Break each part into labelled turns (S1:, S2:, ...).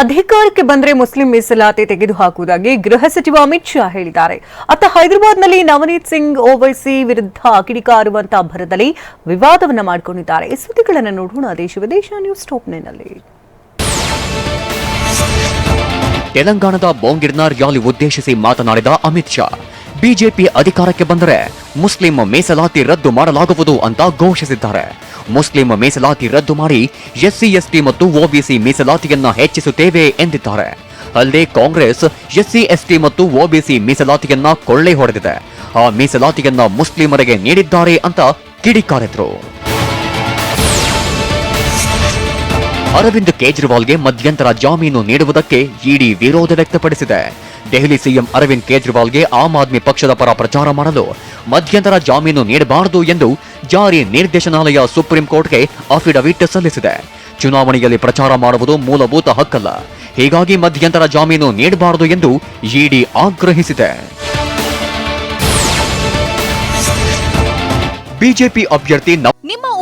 S1: ಅಧಿಕಾರಕ್ಕೆ ಬಂದರೆ ಮುಸ್ಲಿಂ ಮೀಸಲಾತಿ ತೆಗೆದುಹಾಕುವುದಾಗಿ ಗೃಹ ಸಚಿವ ಅಮಿತ್ ಶಾ ಹೇಳಿದ್ದಾರೆ. ಅತ್ತ ಹೈದರಾಬಾದ್ನಲ್ಲಿ ನವನೀತ್ ಸಿಂಗ್ ಓವೈಸಿ ವಿರುದ್ಧ ಕಿಡಿಕಾರುವಂತಹ ಭರದಲ್ಲಿ ವಿವಾದವನ್ನು ಮಾಡಿಕೊಂಡಿದ್ದಾರೆ. ಸುದ್ದಿಗಳನ್ನು ನೋಡೋಣ. ದೇಶ ವಿದೇಶ ನ್ಯೂಸ್ ಟೋಪ್ನಲ್ಲಿ
S2: ತೆಲಂಗಾಣದ ಬೊಂಗಿರ್ನಾರ್ ರ್ಯಾಲಿ ಉದ್ದೇಶಿಸಿ ಮಾತನಾಡಿದ ಅಮಿತ್ ಶಾ ಬಿಜೆಪಿ ಅಧಿಕಾರಕ್ಕೆ ಬಂದರೆ ಮುಸ್ಲಿಂ ಮೀಸಲಾತಿ ರದ್ದು ಮಾಡಲಾಗುವುದು ಅಂತ ಘೋಷಿಸಿದ್ದಾರೆ. ಮುಸ್ಲಿಂ ಮೀಸಲಾತಿ ರದ್ದು ಮಾಡಿ ಎಸ್ಸಿ, ಎಸ್ಟಿ ಮತ್ತು ಒಬಿಸಿ ಮೀಸಲಾತಿಯನ್ನ ಹೆಚ್ಚಿಸುತ್ತೇವೆ ಎಂದಿದ್ದಾರೆ. ಅಲ್ಲದೆ ಕಾಂಗ್ರೆಸ್, ಎಸ್ಸಿ, ಎಸ್ಟಿ ಮತ್ತು ಒಬಿಸಿ ಮೀಸಲಾತಿಯನ್ನ ಕೊಳ್ಳೆ ಹೊಡೆದಿದೆ. ಆ ಮೀಸಲಾತಿಯನ್ನ ಮುಸ್ಲಿಮರಿಗೆ ನೀಡಿದ್ದಾರೆ ಅಂತ ಕಿಡಿಕಾರಿದ್ರು. ಅರವಿಂದ್ ಕೇಜ್ರಿವಾಲ್ಗೆ ಮಧ್ಯಂತರ ಜಾಮೀನು ನೀಡುವುದಕ್ಕೆ ಇಡಿ ವಿರೋಧ ವ್ಯಕ್ತಪಡಿಸಿದೆ. ದೆಹಲಿ ಸಿಎಂ ಅರವಿಂದ್ ಕೇಜ್ರಿವಾಲ್ಗೆ ಆಮ್ ಆದ್ಮಿ ಪಕ್ಷದ ಪರ ಪ್ರಚಾರ ಮಾಡಲು ಮಧ್ಯಂತರ ಜಾಮೀನು ನೀಡಬಾರದು ಎಂದು ಜಾರಿ ನಿರ್ದೇಶನಾಲಯ ಸುಪ್ರೀಂ ಕೋರ್ಟ್ಗೆ ಅಫಿಡವಿಟ್ ಸಲ್ಲಿಸಿದೆ. ಚುನಾವಣೆಯಲ್ಲಿ ಪ್ರಚಾರ ಮಾಡುವುದು ಮೂಲಭೂತ ಹಕ್ಕಲ್ಲ. ಹೀಗಾಗಿ ಮಧ್ಯಂತರ ಜಾಮೀನು ನೀಡಬಾರದು ಎಂದು ಇಡಿ ಆಗ್ರಹಿಸಿದೆ. ಬಿಜೆಪಿ ಅಭ್ಯರ್ಥಿ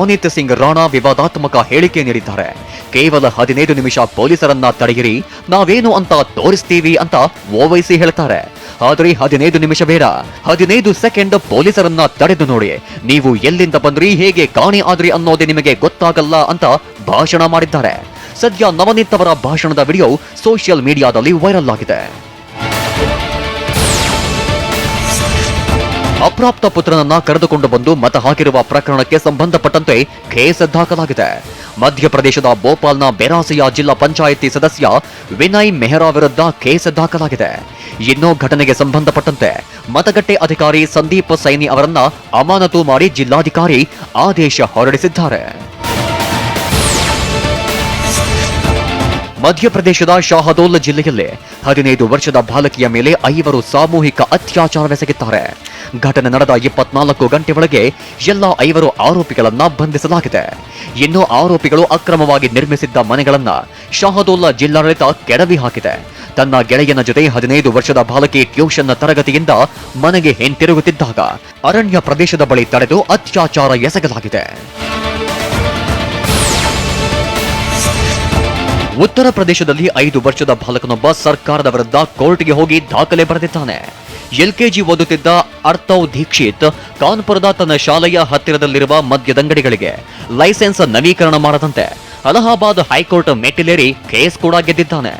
S2: Navneet Singh Rana ವಿವಾದಾತ್ಮಕ ಹೇಳಿಕೆ ನೀಡಿದ್ದಾರೆ. ಕೇವಲ ಹದಿನೈದು ನಿಮಿಷ ಪೊಲೀಸರನ್ನ ತಡೆಯಿರಿ, ನಾವೇನು ಅಂತ ತೋರಿಸ್ತೀವಿ ಅಂತ ಓವೈಸಿ ಹೇಳ್ತಾರೆ. ಆದರೆ ಹದಿನೈದು ನಿಮಿಷ ಬೇಡ, ಹದಿನೈದು ಸೆಕೆಂಡ್ ಪೊಲೀಸರನ್ನ ತಡೆದು ನೋಡಿ. ನೀವು ಎಲ್ಲಿಂದ ಬಂದ್ರಿ, ಹೇಗೆ ಕಾಣಿ ಆದ್ರಿ ಅನ್ನೋದೇ ನಿಮಗೆ ಗೊತ್ತಾಗಲ್ಲ ಅಂತ ಭಾಷಣ ಮಾಡಿದ್ದಾರೆ. ಸದ್ಯ ನವನೀತ್ ಅವರ ಭಾಷಣದ ವಿಡಿಯೋ ಸೋಷಿಯಲ್ ಮೀಡಿಯಾದಲ್ಲಿ ವೈರಲ್ ಆಗಿದೆ. ಅಪ್ರಾಪ್ತ ಪುತ್ರನನ್ನ ಕರೆದುಕೊಂಡು ಬಂದು ಮತ ಹಾಕಿರುವ ಪ್ರಕರಣಕ್ಕೆ ಸಂಬಂಧಪಟ್ಟಂತೆ ಕೇಸ್ ದಾಖಲಾಗಿದೆ. ಮಧ್ಯಪ್ರದೇಶದ ಭೋಪಾಲ್ನ ಬೆರಾಸಿಯಾ ಜಿಲ್ಲಾ ಪಂಚಾಯಿತಿ ಸದಸ್ಯ ವಿನಯ್ ಮೆಹ್ರಾ ವಿರುದ್ಧ ಕೇಸ್ ದಾಖಲಾಗಿದೆ. ಇನ್ನು ಘಟನೆಗೆ ಸಂಬಂಧಪಟ್ಟಂತೆ ಮತಗಟ್ಟೆ ಅಧಿಕಾರಿ ಸಂದೀಪ್ ಸೈನಿ ಅವರನ್ನ ಅಮಾನತು ಮಾಡಿ ಜಿಲ್ಲಾಧಿಕಾರಿ ಆದೇಶ ಹೊರಡಿಸಿದ್ದಾರೆ. ಮಧ್ಯಪ್ರದೇಶದ ಶಾಹದೋಲ್ ಜಿಲ್ಲೆಯಲ್ಲಿ ಹದಿನೈದು ವರ್ಷದ ಬಾಲಕಿಯ ಮೇಲೆ ಐವರು ಸಾಮೂಹಿಕ ಅತ್ಯಾಚಾರವೆಸಗಿದ್ದಾರೆ ಘಟನೆ ನಡೆದ ಇಪ್ಪತ್ನಾಲ್ಕು ಗಂಟೆ ಒಳಗೆ ಎಲ್ಲ ಐವರು ಆರೋಪಿಗಳನ್ನ ಬಂಧಿಸಲಾಗಿದೆ. ಇನ್ನು ಆರೋಪಿಗಳು ಅಕ್ರಮವಾಗಿ ನಿರ್ಮಿಸಿದ್ದ ಮನೆಗಳನ್ನ ಶಾಹದೋಲ್ಲ ಜಿಲ್ಲಾಡಳಿತ ಕೆಡವಿ ಹಾಕಿದೆ. ತನ್ನ ಗೆಳೆಯನ ಜೊತೆ ಹದಿನೈದು ವರ್ಷದ ಬಾಲಕಿ ಟ್ಯೂಷನ್ ತರಗತಿಯಿಂದ ಮನೆಗೆ ಹಿಂತಿರುಗುತ್ತಿದ್ದಾಗ ಅರಣ್ಯ ಪ್ರದೇಶದ ಬಳಿ ತಡೆದು ಅತ್ಯಾಚಾರ ಎಸಗಲಾಗಿದೆ. ಉತ್ತರ ಪ್ರದೇಶದಲ್ಲಿ ಐದು ವರ್ಷದ ಬಾಲಕನೊಬ್ಬ ಸರ್ಕಾರದ ವಿರುದ್ಧ ಕೋರ್ಟ್ಗೆ ಹೋಗಿ ದಾಖಲೆ ಬರೆದಿದ್ದಾನೆ. ಎಲ್ಕೆಜಿ ಓದುತ್ತಿದ್ದ ಅರ್ಥವ್ ದೀಕ್ಷಿತ್ ಕಾನ್ಪುರದ ತನ್ನ ಶಾಲೆಯ ಹತ್ತಿರದಲ್ಲಿರುವ ಮದ್ಯದಂಗಡಿಗಳಿಗೆ ಲೈಸೆನ್ಸ್ ನವೀಕರಣ ಮಾಡದಂತೆ ಅಲಹಾಬಾದ್ ಹೈಕೋರ್ಟ್ ಮೆಟ್ಟಿಲೇರಿ ಕೇಸ್ ಕೂಡ ಗೆದ್ದಿದ್ದಾನೆ.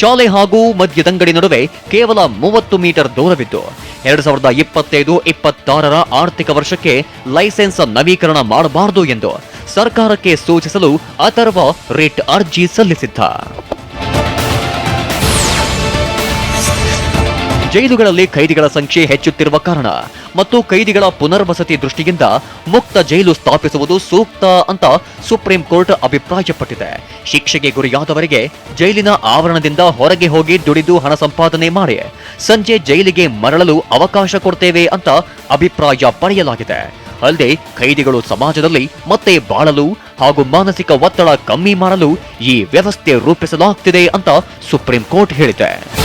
S2: ಶಾಲೆ ಹಾಗೂ ಮದ್ಯದಂಗಡಿ ನಡುವೆ ಕೇವಲ ಮೂವತ್ತು ಮೀಟರ್ ದೂರವಿದ್ದು, ಎರಡ್ ಸಾವಿರದ ಇಪ್ಪತ್ತೈದು ಇಪ್ಪತ್ತಾರರ ಆರ್ಥಿಕ ವರ್ಷಕ್ಕೆ ಲೈಸೆನ್ಸ್ ನವೀಕರಣ ಮಾಡಬಾರದು ಎಂದು ಸರ್ಕಾರಕ್ಕೆ ಸೂಚಿಸಲು ಅಥರ್ವ ರಿಟ್ ಅರ್ಜಿ ಸಲ್ಲಿಸಿದ್ದ. ಜೈಲುಗಳಲ್ಲಿ ಕೈದಿಗಳ ಸಂಖ್ಯೆ ಹೆಚ್ಚುತ್ತಿರುವ ಕಾರಣ ಮತ್ತು ಕೈದಿಗಳ ಪುನರ್ವಸತಿ ದೃಷ್ಟಿಯಿಂದ ಮುಕ್ತ ಜೈಲು ಸ್ಥಾಪಿಸುವುದು ಸೂಕ್ತ ಅಂತ ಸುಪ್ರೀಂ ಕೋರ್ಟ್ ಅಭಿಪ್ರಾಯಪಟ್ಟಿದೆ. ಶಿಕ್ಷೆಗೆ ಗುರಿಯಾದವರಿಗೆ ಜೈಲಿನ ಆವರಣದಿಂದ ಹೊರಗೆ ಹೋಗಿ ದುಡಿದು ಹಣ ಸಂಪಾದನೆ ಮಾಡಿ, ಸಂಜೆ ಜೈಲಿಗೆ ಮರಳಲು ಅವಕಾಶ ಕೊಡ್ತೇವೆ ಅಂತ ಅಭಿಪ್ರಾಯ ಪಡೆಯಲಾಗಿದೆ. ಅಲ್ಲದೆ ಖೈದಿಗಳು ಸಮಾಜದಲ್ಲಿ ಮತ್ತೆ ಬಾಳಲು ಹಾಗೂ ಮಾನಸಿಕ ಒತ್ತಡ ಕಮ್ಮಿ ಮಾಡಲು ಈ ವ್ಯವಸ್ಥೆ ರೂಪಿಸಲಾಗ್ತಿದೆ ಅಂತ ಸುಪ್ರೀಂ ಕೋರ್ಟ್ ಹೇಳಿದೆ.